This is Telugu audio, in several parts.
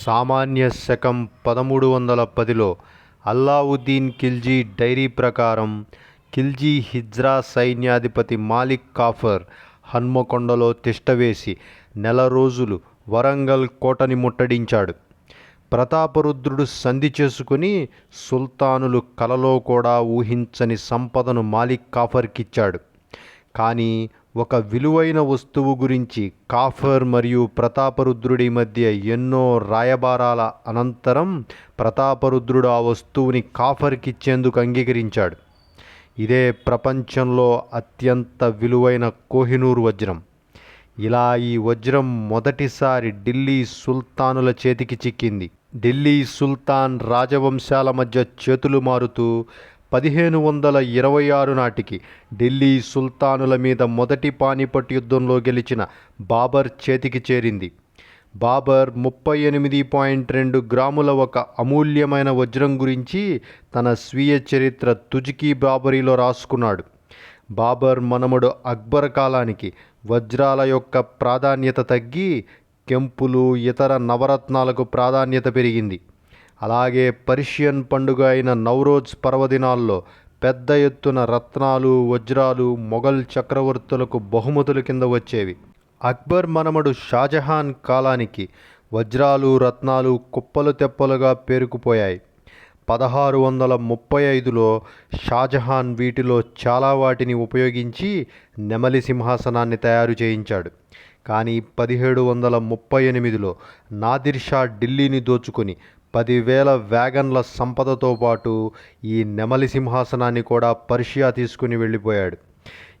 సామాన్య శకం పదమూడు వందల పదిలో అల్లావుద్దీన్ ఖిల్జీ డైరీ ప్రకారం ఖిల్జీ హిజ్రా సైన్యాధిపతి మాలిక్ కాఫర్ హన్మకొండలో తిష్టవేసి నెల రోజులు వరంగల్ కోటని ముట్టడించాడు. ప్రతాపరుద్రుడు సంధి చేసుకుని సుల్తానులు కలలో కూడా ఊహించని సంపదను మాలిక్ కాఫర్కిచ్చాడు. కానీ ఒక విలువైన వస్తువు గురించి కాఫర్ మరియు ప్రతాపరుద్రుడి మధ్య ఎన్నో రాయబారాల అనంతరం ప్రతాపరుద్రుడు ఆ వస్తువుని కాఫర్కిచ్చేందుకు అంగీకరించాడు. ఇదే ప్రపంచంలో అత్యంత విలువైన కోహినూర్ వజ్రం. ఇలా ఈ వజ్రం మొదటిసారి ఢిల్లీ సుల్తానుల చేతికి చిక్కింది. ఢిల్లీ సుల్తాన్ రాజవంశాల మధ్య చేతులు మారుతూ పదిహేను వందల ఇరవై ఆరు నాటికి ఢిల్లీ సుల్తానుల మీద మొదటి పానిపట్ యుద్ధంలో గెలిచిన బాబర్ చేతికి చేరింది. బాబర్ ముప్పై ఎనిమిది పాయింట్ రెండు గ్రాముల ఒక అమూల్యమైన వజ్రం గురించి తన స్వీయ చరిత్ర తుజికీ బాబరీలో రాసుకున్నాడు. బాబర్ మనమడు అక్బర్ కాలానికి వజ్రాల యొక్క ప్రాధాన్యత తగ్గి కెంపులు ఇతర నవరత్నాలకు ప్రాధాన్యత పెరిగింది. అలాగే పర్షియన్ పండుగ అయిన నవరోజ్ పర్వదినాల్లో పెద్ద ఎత్తున రత్నాలు వజ్రాలు మొఘల్ చక్రవర్తులకు బహుమతుల కింద వచ్చేవి. అక్బర్ మనమడు షాజహాన్ కాలానికి వజ్రాలు రత్నాలు కుప్పలు తెప్పలుగా పేరుకుపోయాయి. పదహారు వందల ముప్పై ఐదులో షాజహాన్ వీటిలో చాలా వాటిని ఉపయోగించి నెమలి సింహాసనాన్ని తయారు చేయించాడు. కానీ పదిహేడు వందల ముప్పై ఎనిమిదిలో నాదిర్ షా ఢిల్లీని దోచుకొని పదివేల వ్యాగన్ల సంపదతో పాటు ఈ నెమలి సింహాసనాన్ని కూడా పర్షియా తీసుకుని వెళ్ళిపోయాడు.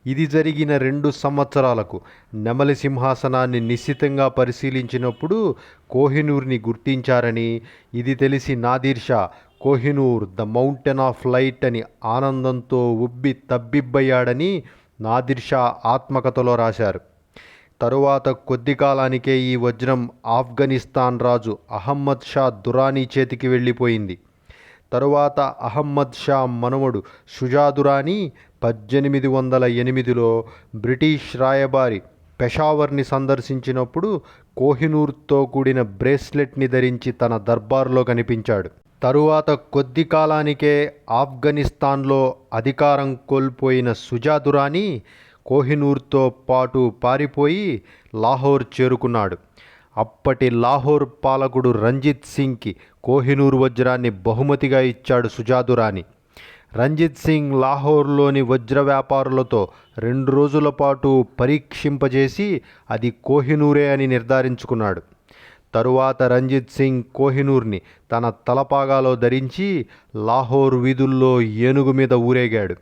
ఇది జరిగిన రెండు సంవత్సరాలకు నెమలి సింహాసనాన్ని నిశ్చితంగా పరిశీలించినప్పుడు కోహినూర్ని గుర్తించారని ఇది తెలిసి Nadir Shah Kohinoor the mountain of light అని ఆనందంతో ఉబ్బి తబ్బిబ్బయ్యాడని నాదిర్ షా ఆత్మకథలో రాశారు. తరువాత కొద్ది కాలానికే ఈ వజ్రం ఆఫ్ఘనిస్తాన్ రాజు అహమ్మద్ షా దురానీ చేతికి వెళ్ళిపోయింది. తరువాత అహమ్మద్ షా మనవడు షుజాదురానీ పద్దెనిమిది వందల ఎనిమిదిలో బ్రిటిష్ రాయబారి పెషావర్ని సందర్శించినప్పుడు కోహినూర్తో కూడిన బ్రేస్లెట్ని ధరించి తన దర్బార్లో కనిపించాడు. తరువాత కొద్ది కాలానికే ఆఫ్ఘనిస్తాన్లో అధికారం కోల్పోయిన సుజాదురాని కోహినూర్తో పాటు పారిపోయి లాహోర్ చేరుకున్నాడు. అప్పటి లాహోర్ పాలకుడు రంజిత్ సింగ్కి కోహినూర్ వజ్రాన్ని బహుమతిగా ఇచ్చాడు సుజాదురాని రంజిత్ సింగ్ లాహోర్లోని వజ్ర వ్యాపారులతో రెండు రోజుల పాటు పరీక్షింపజేసి అది కోహినూరే అని నిర్ధారించుకున్నాడు. తరువాత రంజిత్ సింగ్ కోహినూర్ని తన తలపాగాలో ధరించి లాహోర్ వీధుల్లో ఏనుగు మీద ఊరేగాడు.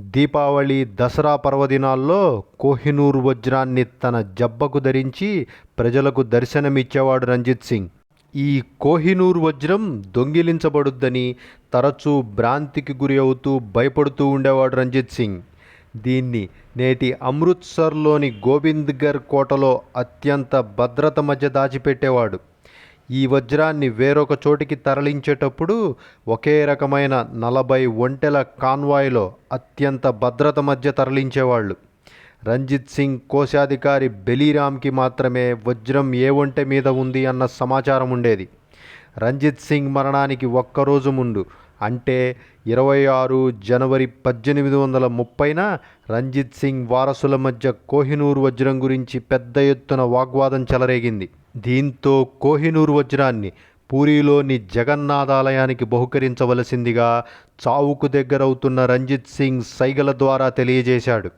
దీపావళి దసరా పర్వదినాల్లో కోహినూర్ వజ్రాన్ని తన జబ్బకు ధరించి ప్రజలకు దర్శనమిచ్చేవాడు రంజిత్ సింగ్. ఈ కోహినూర్ వజ్రం దొంగిలించబడుద్దని తరచూ భ్రాంతికి గురి అవుతూ భయపడుతూ ఉండేవాడు రంజిత్ సింగ్. దీన్ని నేటి అమృత్సర్లోని గోవింద్గర్ కోటలో అత్యంత భద్రత మధ్య దాచిపెట్టేవాడు. ఈ వజ్రాన్ని వేరొక చోటికి తరలించేటప్పుడు ఒకే రకమైన నలభై ఒంటెల కాన్వాయ్లో అత్యంత భద్రత మధ్య తరలించేవాళ్ళు. రంజిత్ సింగ్ కోశాధికారి బెలీరామ్కి మాత్రమే వజ్రం ఏ ఒంటె మీద ఉంది అన్న సమాచారం ఉండేది. రంజిత్ సింగ్ మరణానికి ఒక్కరోజు ముందు అంటే ఇరవై ఆరు జనవరి పద్దెనిమిది వందల ముప్పైన రంజిత్ సింగ్ వారసుల మధ్య కోహినూర్ వజ్రం గురించి పెద్ద ఎత్తున వాగ్వాదం చెలరేగింది. దీంతో కోహినూర్ వజ్రాన్ని పూరిలోని జగన్నాథాలయానికి బహుకరించవలసిందిగా చావుకు దగ్గరవుతున్న రంజిత్ సింగ్ సైగల ద్వారా తెలియజేశాడు.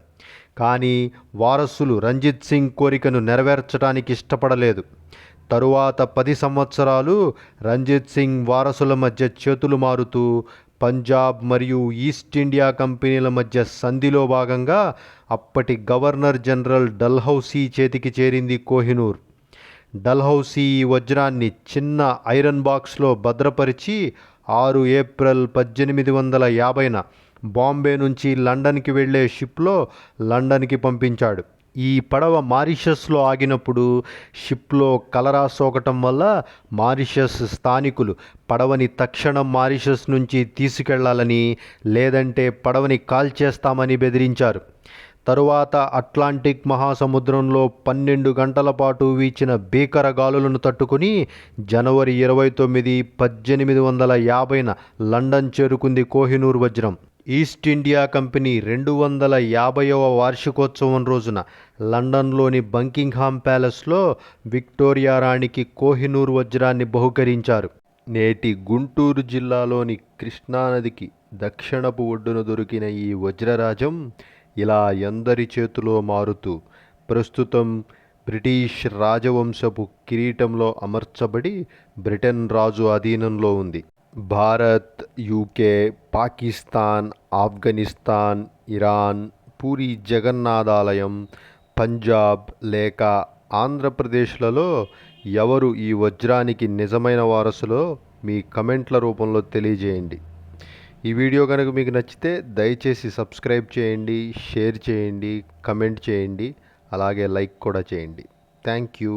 కానీ వారసులు రంజిత్ సింగ్ కోరికను నెరవేర్చడానికి ఇష్టపడలేదు. తరువాత పది సంవత్సరాలు రంజిత్ సింగ్ వారసుల మధ్య చేతులు మారుతూ పంజాబ్ మరియు ఈస్ట్ ఇండియా కంపెనీల మధ్య సంధిలో భాగంగా అప్పటి గవర్నర్ జనరల్ డల్హౌసీ చేతికి చేరింది కోహినూర్. డల్హౌసీ ఈ వజ్రాన్ని చిన్న ఐరన్ బాక్స్లో భద్రపరిచి ఆరు ఏప్రిల్ పద్దెనిమిది వందల యాభైన బాంబే నుంచి లండన్కి వెళ్ళే షిప్లో లండన్కి పంపించాడు. ఈ పడవ మారిషస్లో ఆగినప్పుడు షిప్లో కలరా సోకటం వల్ల మారిషస్ స్థానికులు పడవని తక్షణం మారిషస్ నుంచి తీసుకెళ్ళాలని లేదంటే పడవని కాల్చేస్తామని బెదిరించారు. తరువాత అట్లాంటిక్ మహాసముద్రంలో పన్నెండు గంటల పాటు వీచిన భీకర గాలులను తట్టుకుని జనవరి ఇరవై తొమ్మిది పద్దెనిమిది వందల యాభైన లండన్ చేరుకుంది కోహినూర్ వజ్రం. ఈస్ట్ ఇండియా కంపెనీ రెండు వందల యాభైవ వార్షికోత్సవం రోజున లండన్లోని బంకింగ్హామ్ ప్యాలెస్లో విక్టోరియా రాణికి కోహినూర్ వజ్రాన్ని బహుకరించారు. నేటి గుంటూరు జిల్లాలోని కృష్ణానదికి దక్షిణపు ఒడ్డున దొరికిన ఈ వజ్రరాజం ఇలా ఎందరి చేతిలో మారుతూ ప్రస్తుతం బ్రిటిష్ రాజవంశపు కిరీటంలో అమర్చబడి బ్రిటన్ రాజు అధీనంలో ఉంది. భారత్ యూకే పాకిస్తాన్ ఆఫ్ఘనిస్తాన్ ఇరాన్ పూరి జగన్నాథాలయం పంజాబ్ లేక ఆంధ్రప్రదేశ్లలో ఎవరు ఈ వజ్రానికి నిజమైన వారసులో మీ కమెంట్ల రూపంలో తెలియజేయండి. ఈ వీడియో కనుక మీకు నచ్చితే దయచేసి సబ్స్క్రైబ్ చేయండి షేర్ చేయండి కమెంట్ చేయండి అలాగే లైక్ కూడా చేయండి. Thank you.